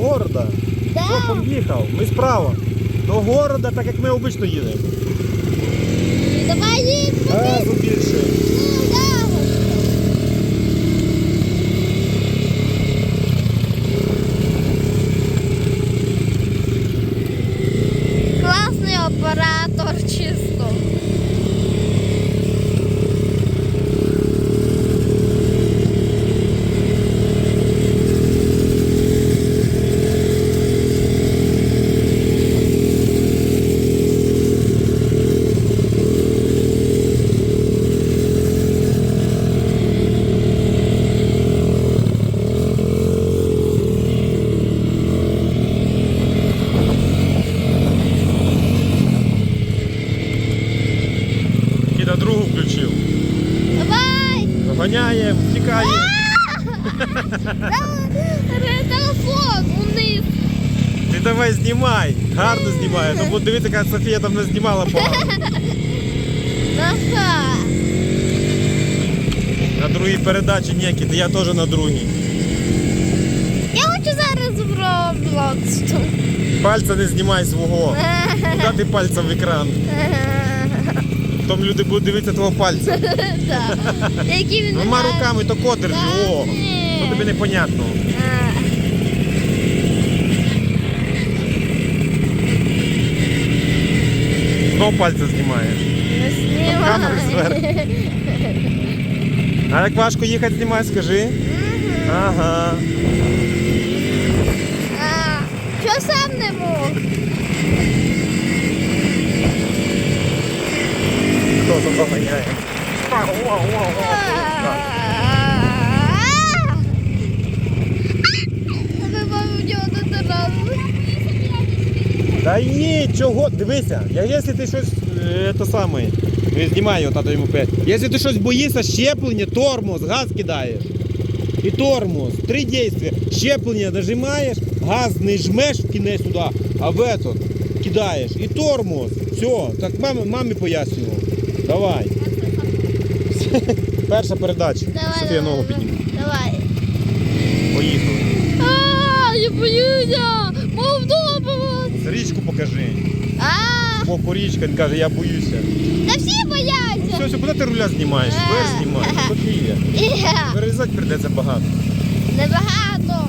города. Да. Все, поїхав. Ми справа. До города, так як ми обично їдемо. Давай їдемо. Газу більше. Ну, да. Другу включив. Давай! Доганяємо, тікає. Телефон униз. Ти давай знімай. Гарно знімає. Ну бо дивіться, яка Софія там не знімала погано. На другій передачі ніякі, то я теж на другій. Я хочу зараз в Roblox. Пальця не знімай свого. Куди ти пальцем в екран? Там люди будуть дивитися твого пальця. Які він Двома руками то. Та О, то тобі непонятно. Знов пальця знімаєш. Там камери знімай. А як важко їхати знімати, скажи. Ага. А, Що сам не мог? Доторазу. Та ні, чого? Дивися, я, якщо ти щось е, то саме, я знімаю його тато йому п'ять. Якщо ти щось боїшся, щеплення, тормоз, газ кидаєш. І тормоз. Три дії. Щеплення нажимаєш, газ не жмеш в кінець туди, а в этот кидаєш. І тормоз. Все, так мамі, мамі пояснював. Давай. Перша передача. Давай, Софія ногу підніме. давай. Поїхали. А, я боюся. Мов вдома. Річку покажи. А, Бо по річка він каже, я боюся. та всі бояться. Все, все, куди ти руля знімаєш? Вер знімаєш, Софія. Є. Вирізати прийдеться багато. Небагато.